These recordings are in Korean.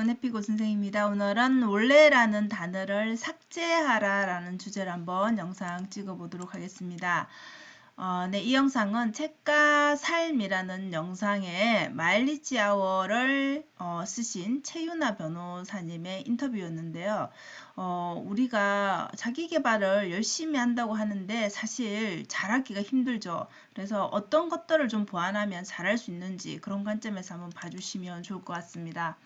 여러분 해피고 선생입니다. 오늘은 원래라는 단어를 삭제하라 라는 주제를 한번 영상 찍어 보도록 하겠습니다. 어, 네, 이 영상은 책과 삶이라는 영상에 마일리지 아워를 어, 쓰신 최윤아 변호사님의 인터뷰였는데요. 어, 우리가 자기 개발을 열심히 한다고 하는데 사실 잘하기가 힘들죠. 그래서 어떤 것들을 좀 보완하면 잘할 수 있는지 그런 관점에서 한번 봐주시면 좋을 것 같습니다.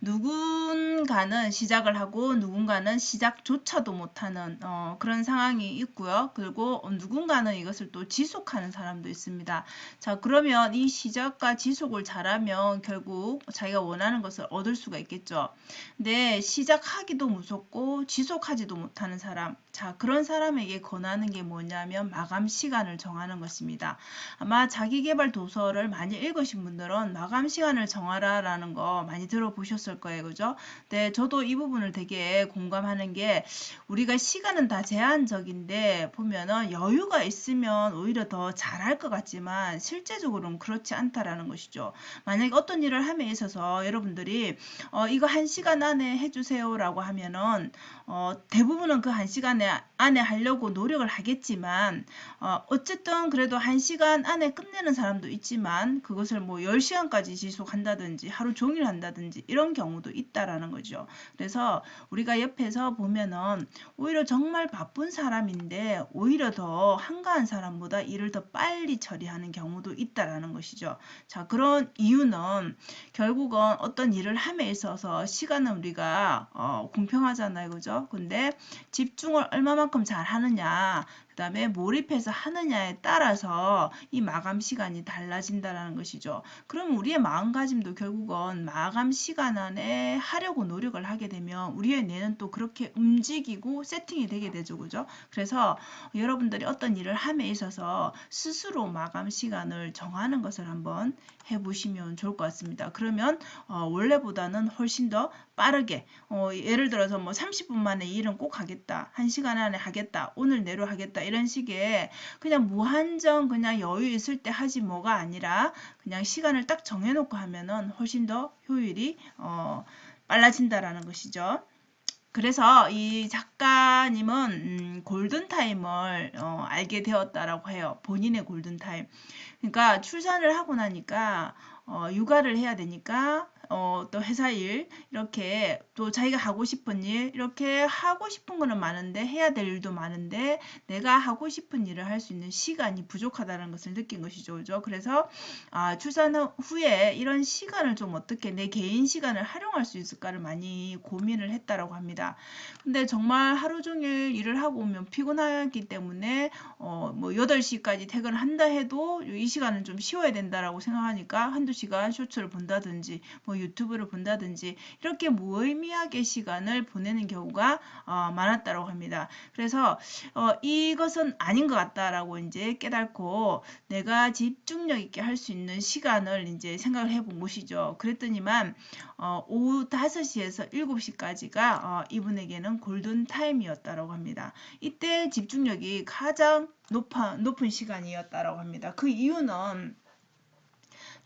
누군가는 시작을 하고 누군가는 시작조차도 못하는 어, 그런 상황이 있고요. 그리고 누군가는 이것을 또 지속하는 사람도 있습니다. 자 그러면 이 시작과 지속을 잘하면 결국 자기가 원하는 것을 얻을 수가 있겠죠. 근데 시작하기도 무섭고 지속하지도 못하는 사람 자 그런 사람에게 권하는 게 뭐냐면 마감 시간을 정하는 것입니다. 아마 자기개발 도서를 많이 읽으신 분들은 마감 시간을 정하라 라는 거 많이 들어보셨을 거예요. 그죠? 네, 저도 이 부분을 되게 공감하는 게 우리가 시간은 다 제한적인데 보면은 여유가 있으면 오히려 더 잘할 것 같지만 실제적으로는 그렇지 않다라는 것이죠. 만약에 어떤 일을 함에 있어서 여러분들이 어, 이거 한 시간 안에 해주세요라고 하면은 어, 대부분은 그 한 시간 안에 하려고 노력을 하겠지만 어, 어쨌든 그래도 한 시간 안에 끝내는 사람도 있지만 그것을 뭐 10시간까지 지속한다든지 하루 종일 한다든지 이런 경우도 있다라는 거죠. 그래서 우리가 옆에서 보면은 오히려 정말 바쁜 사람인데 오히려 더 한가한 사람보다 일을 더 빨리 처리하는 경우도 있다라는 것이죠. 자, 그런 이유는 결국은 어떤 일을 함에 있어서 시간은 우리가 어, 공평하잖아요. 그죠? 근데 집중을 얼마만큼 잘 하느냐 다음에 몰입해서 하느냐에 따라서 이 마감 시간이 달라진다라는 것이죠. 그럼 우리의 마음가짐도 결국은 마감 시간 안에 하려고 노력을 하게 되면 우리의 뇌는 또 그렇게 움직이고 세팅이 되게 되죠. 그죠? 그래서 여러분들이 어떤 일을 함에 있어서 스스로 마감 시간을 정하는 것을 한번 해보시면 좋을 것 같습니다. 그러면 어, 원래보다는 훨씬 더 빠르게 어, 예를 들어서 뭐 30분 만에 일은 꼭 하겠다. 1시간 안에 하겠다. 오늘 내로 하겠다. 이런 식의 그냥 무한정 그냥 여유 있을 때 하지 뭐가 아니라 그냥 시간을 딱 정해놓고 하면은 훨씬 더 효율이 어, 빨라진다라는 것이죠. 그래서 이 작가님은 음, 골든타임을 어, 알게 되었다라고 해요. 본인의 골든타임. 그러니까 출산을 하고 나니까 어, 육아를 해야 되니까 어, 또 회사 일 이렇게 또 자기가 하고 싶은 일 이렇게 하고 싶은 거는 많은데 해야 될 일도 많은데 내가 하고 싶은 일을 할 수 있는 시간이 부족하다는 것을 느낀 것이죠. 그죠? 그래서 아, 출산 후에 이런 시간을 좀 어떻게 내 개인 시간을 활용할 수 있을까를 많이 고민을 했다라고 합니다. 근데 정말 하루 종일 일을 하고 오면 피곤하기 때문에 어, 뭐 8시까지 퇴근을 한다 해도 이 시간은 좀 쉬어야 된다라고 생각하니까 한두 시간 쇼츠를 본다든지 뭐 유튜브를 본다든지 이렇게 무의미하게 시간을 보내는 경우가 어, 많았다고 합니다. 그래서 어, 이것은 아닌 것 같다라고 이제 깨닫고 내가 집중력 있게 할 수 있는 시간을 이제 생각을 해본 것이죠. 그랬더니만 어, 오후 5시에서 7시까지가 어, 이분에게는 골든 타임이었다고 합니다. 이때 집중력이 가장 높아, 높은 시간이었다고 합니다. 그 이유는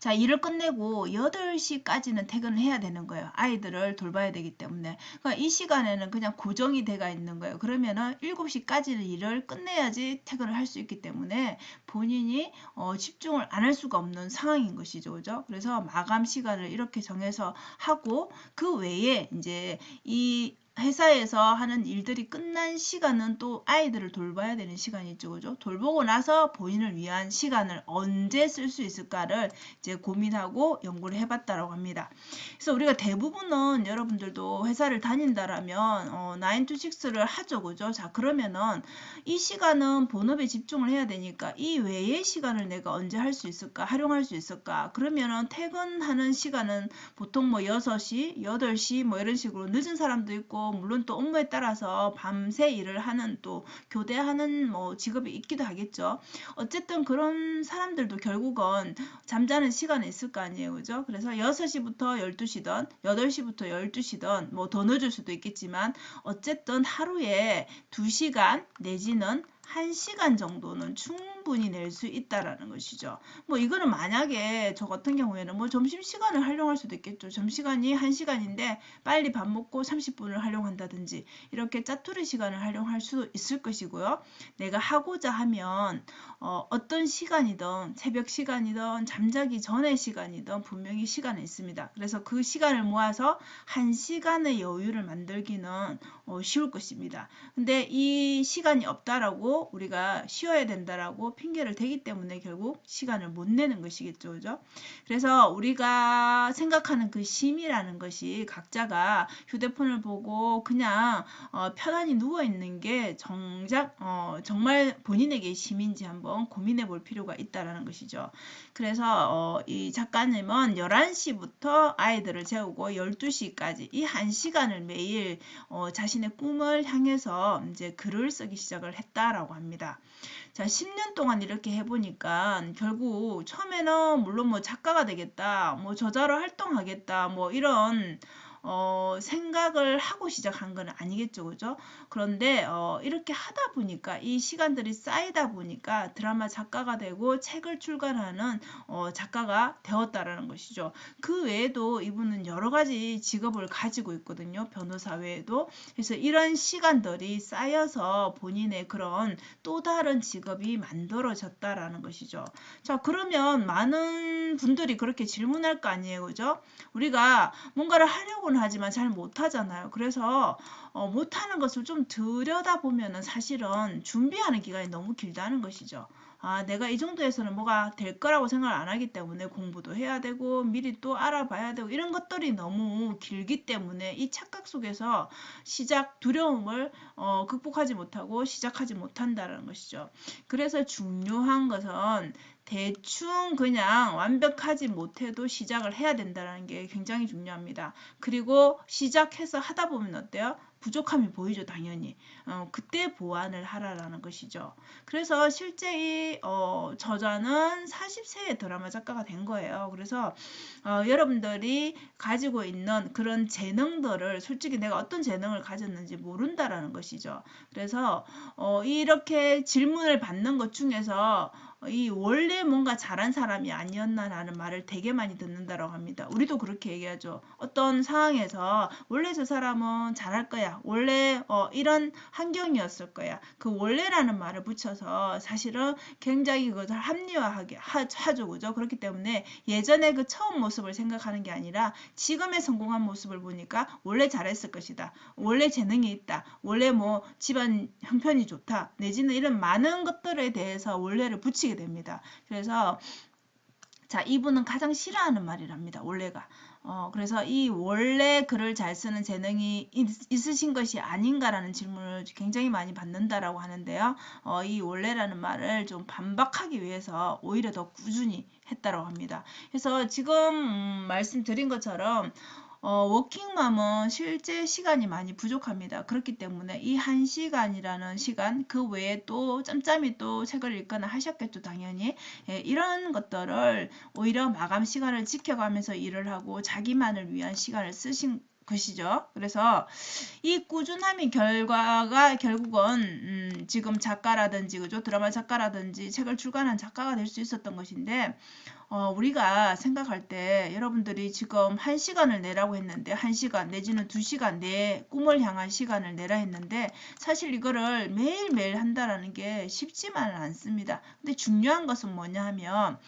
자, 일을 끝내고 8시까지는 퇴근을 해야 되는 거예요. 아이들을 돌봐야 되기 때문에. 그러니까 이 시간에는 그냥 고정이 돼가 있는 거예요. 그러면은 7시까지는 일을 끝내야지 퇴근을 할 수 있기 때문에 본인이 어, 집중을 안 할 수가 없는 상황인 것이죠. 그죠? 그래서 마감 시간을 이렇게 정해서 하고 그 외에 이제 이 회사에서 하는 일들이 끝난 시간은 또 아이들을 돌봐야 되는 시간이 있죠. 그죠? 돌보고 나서 본인을 위한 시간을 언제 쓸 수 있을까를 이제 고민하고 연구를 해봤다라고 합니다. 그래서 우리가 대부분은 여러분들도 회사를 다닌다라면 어, 9 to 6를 하죠. 그죠? 자, 그러면은 이 시간은 본업에 집중을 해야 되니까 이 외의 시간을 내가 언제 할 수 있을까? 활용할 수 있을까? 그러면은 퇴근하는 시간은 보통 뭐 6시, 8시 뭐 이런 식으로 늦은 사람도 있고 물론 또 업무에 따라서 밤새 일을 하는 또 교대하는 뭐 직업이 있기도 하겠죠. 어쨌든 그런 사람들도 결국은 잠자는 시간이 있을 거 아니에요. 그죠? 그래서 6시부터 12시든 8시부터 12시든 뭐 더 늦을 수도 있겠지만 어쨌든 하루에 2시간 내지는 1시간 정도는 충분히 낼 수 있다라는 것이죠. 뭐 이거는 만약에 저 같은 경우에는 뭐 점심시간을 활용할 수도 있겠죠. 점심시간이 1시간인데 빨리 밥 먹고 30분을 활용한다든지 이렇게 짜투리 시간을 활용할 수도 있을 것이고요. 내가 하고자 하면 어, 어떤 시간이든 새벽 시간이든 잠자기 전의 시간이든 분명히 시간은 있습니다. 그래서 그 시간을 모아서 1시간의 여유를 만들기는 어, 쉬울 것입니다. 근데 이 시간이 없다라고 우리가 쉬어야 된다라고 핑계를 대기 때문에 결국 시간을 못 내는 것이겠죠. 그죠? 그래서 우리가 생각하는 그 쉼이라는 것이 각자가 휴대폰을 보고 그냥 어, 편안히 누워 있는 게 정작 어, 정말 본인에게 쉼인지 한번 고민해 볼 필요가 있다라는 것이죠. 그래서 어, 이 작가님은 11시부터 아이들을 재우고 12시까지 이 한 시간을 매일 어, 자신의 꿈을 향해서 이제 글을 쓰기 시작을 했다라고 합니다. 자, 10년 동안 이렇게 해보니까 결국 처음에는 물론 뭐 작가가 되겠다, 뭐 저자로 활동하겠다, 뭐 이런 어, 생각을 하고 시작한 건 아니겠죠, 그죠? 그런데 어, 이렇게 하다 보니까 이 시간들이 쌓이다 보니까 드라마 작가가 되고 책을 출간하는 어, 작가가 되었다라는 것이죠. 그 외에도 이분은 여러 가지 직업을 가지고 있거든요, 변호사 외에도. 그래서 이런 시간들이 쌓여서 본인의 그런 또 다른 직업이 만들어졌다라는 것이죠. 자, 그러면 많은 분들이 그렇게 질문할 거 아니에요, 그죠? 우리가 뭔가를 하려고 노력은 하지만 잘 못하잖아요. 그래서 어, 못하는 것을 좀 들여다보면 사실은 준비하는 기간이 너무 길다는 것이죠. 아, 내가 이 정도에서는 뭐가 될 거라고 생각을 안 하기 때문에 공부도 해야 되고 미리 또 알아봐야 되고 이런 것들이 너무 길기 때문에 이 착각 속에서 시작 두려움을 어, 극복하지 못하고 시작하지 못한다는 것이죠. 그래서 중요한 것은 대충 그냥 완벽하지 못해도 시작을 해야 된다는 게 굉장히 중요합니다. 그리고 시작해서 하다 보면 어때요? 부족함이 보이죠, 당연히. 어, 그때 보완을 하라라는 것이죠. 그래서 실제 이 어, 저자는 40세의 드라마 작가가 된 거예요. 그래서 어, 여러분들이 가지고 있는 그런 재능들을 솔직히 내가 어떤 재능을 가졌는지 모른다라는 것이죠. 그래서 어, 이렇게 질문을 받는 것 중에서 이 원래 뭔가 잘한 사람이 아니었나라는 말을 되게 많이 듣는다라고 합니다. 우리도 그렇게 얘기하죠. 어떤 상황에서 원래 저 사람은 잘할 거야. 원래 어, 이런 환경이었을 거야. 그 원래라는 말을 붙여서 사실은 굉장히 그것을 합리화하게 하, 하죠. 그죠? 그렇기 때문에 예전에 그 처음 모습을 생각하는 게 아니라 지금의 성공한 모습을 보니까 원래 잘했을 것이다. 원래 재능이 있다. 원래 뭐 집안 형편이 좋다. 내지는 이런 많은 것들에 대해서 원래를 붙이게 하게 됩니다. 그래서 자 이분은 가장 싫어하는 말이랍니다. 원래가. 어, 그래서 이 원래 글을 잘 쓰는 재능이 있, 으신 것이 아닌가라는 질문을 굉장히 많이 받는다라고 하는데요. 어, 이 원래라는 말을 좀 반박하기 위해서 오히려 더 꾸준히 했다라고 합니다. 그래서 지금 음, 말씀드린 것처럼 어, 워킹맘은 실제 시간이 많이 부족합니다. 그렇기 때문에 이 한 시간이라는 시간 그 외에 또 짬짬이 또 책을 읽거나 하셨겠죠 당연히 예, 이런 것들을 오히려 마감 시간을 지켜가면서 일을 하고 자기만을 위한 시간을 쓰신 것이죠. 그래서 이 꾸준함이 결과가 결국은 음, 지금 작가라든지 그죠 드라마 작가라든지 책을 출간한 작가가 될 수 있었던 것인데 어, 우리가 생각할 때 여러분들이 지금 한 시간을 내라고 했는데 한 시간 내지는 두 시간 내 꿈을 향한 시간을 내라 했는데 사실 이거를 매일매일 한다라는 게 쉽지만은 않습니다. 근데 중요한 것은 뭐냐 하면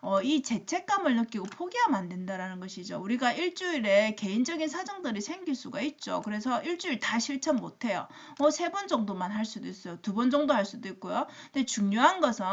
어, 이 죄책감을 느끼고 포기하면 안 된다라는 것이죠. 우리가 일주일에 개인적인 사정들이 생길 수가 있죠. 그래서 일주일 다 실천 못해요. 어, 세 번 정도만 할 수도 있어요. 두 번 정도 할 수도 있고요. 근데 중요한 것은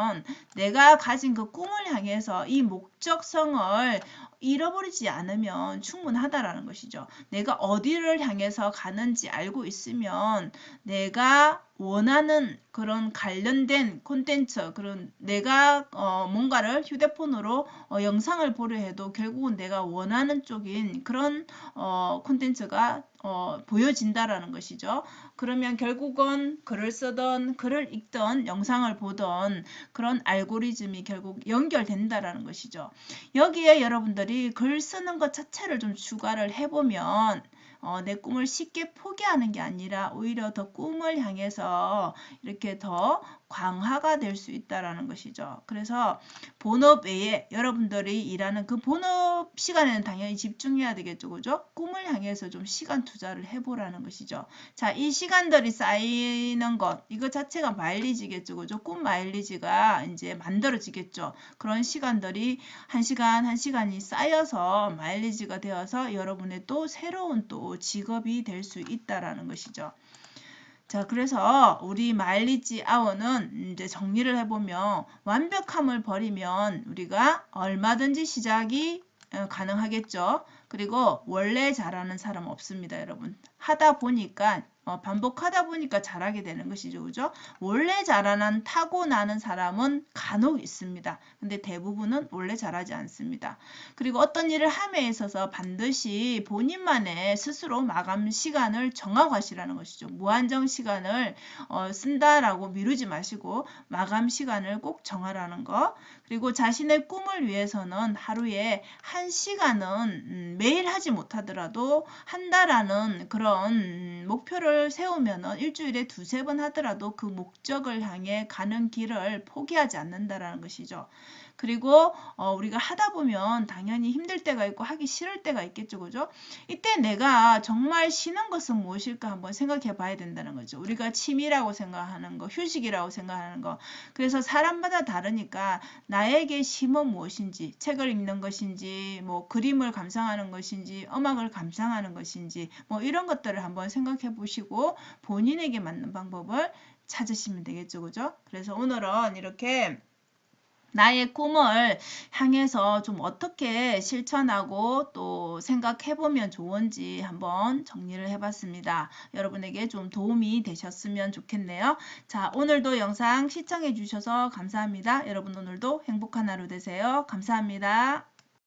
내가 가진 그 꿈을 향해서 이 목 적성을 잃어버리지 않으면 충분하다라는 것이죠. 내가 어디를 향해서 가는지 알고 있으면 내가 원하는 그런 관련된 콘텐츠 그런 내가 어 뭔가를 휴대폰으로 어 영상을 보려 해도 결국은 내가 원하는 쪽인 그런 어 콘텐츠가 어 보여진다라는 것이죠. 그러면 결국은 글을 쓰던 글을 읽던 영상을 보던 그런 알고리즘이 결국 연결된다라는 것이죠. 여기에 여러분들이 글 쓰는 것 자체를 좀 추가를 해보면 어, 내 꿈을 쉽게 포기하는 게 아니라 오히려 더 꿈을 향해서 이렇게 더 강화가 될 수 있다라는 것이죠. 그래서 본업 외에 여러분들이 일하는 그 본업 시간에는 당연히 집중해야 되겠죠. 그죠? 꿈을 향해서 좀 시간 투자를 해보라는 것이죠. 자, 이 시간들이 쌓이는 것, 이거 자체가 마일리지겠죠. 그죠? 꿈 마일리지가 이제 만들어지겠죠. 그런 시간들이 한 시간, 한 시간이 쌓여서 마일리지가 되어서 여러분의 또 새로운 또 직업이 될 수 있다라는 것이죠. 자, 그래서 우리 마일리지 아워는 이제 정리를 해보면 완벽함을 버리면 우리가 얼마든지 시작이 어, 가능하겠죠. 그리고 원래 잘하는 사람 없습니다, 여러분. 하다 보니까 어, 반복하다 보니까 잘하게 되는 것이죠. 그죠? 원래 잘하는 타고나는 사람은 간혹 있습니다. 근데 대부분은 원래 잘하지 않습니다. 그리고 어떤 일을 함에 있어서 반드시 본인만의 스스로 마감 시간을 정하고 하시라는 것이죠. 무한정 시간을 어, 쓴다라고 미루지 마시고 마감 시간을 꼭 정하라는 거. 그리고 자신의 꿈을 위해서는 하루에 한 시간은 음, 매일 하지 못하더라도 한다라는 그런 음, 목표를 세우면 일주일에 두세 번 하더라도 그 목적을 향해 가는 길을 포기하지 않는다라는 것이죠. 그리고 어, 우리가 하다 보면 당연히 힘들 때가 있고 하기 싫을 때가 있겠죠. 그죠? 이때 내가 정말 쉬는 것은 무엇일까 한번 생각해 봐야 된다는 거죠. 우리가 취미라고 생각하는 거, 휴식이라고 생각하는 거. 그래서 사람마다 다르니까 나에게 쉼은 무엇인지, 책을 읽는 것인지, 뭐 그림을 감상하는 것인지, 음악을 감상하는 것인지, 뭐 이런 것들을 한번 생각해 보시고 본인에게 맞는 방법을 찾으시면 되겠죠. 그죠? 그래서 오늘은 이렇게 나의 꿈을 향해서 좀 어떻게 실천하고 또 생각해 보면 좋은지 한번 정리를 해봤습니다. 여러분에게 좀 도움이 되셨으면 좋겠네요. 자, 오늘도 영상 시청해 주셔서 감사합니다. 여러분 오늘도 행복한 하루 되세요. 감사합니다.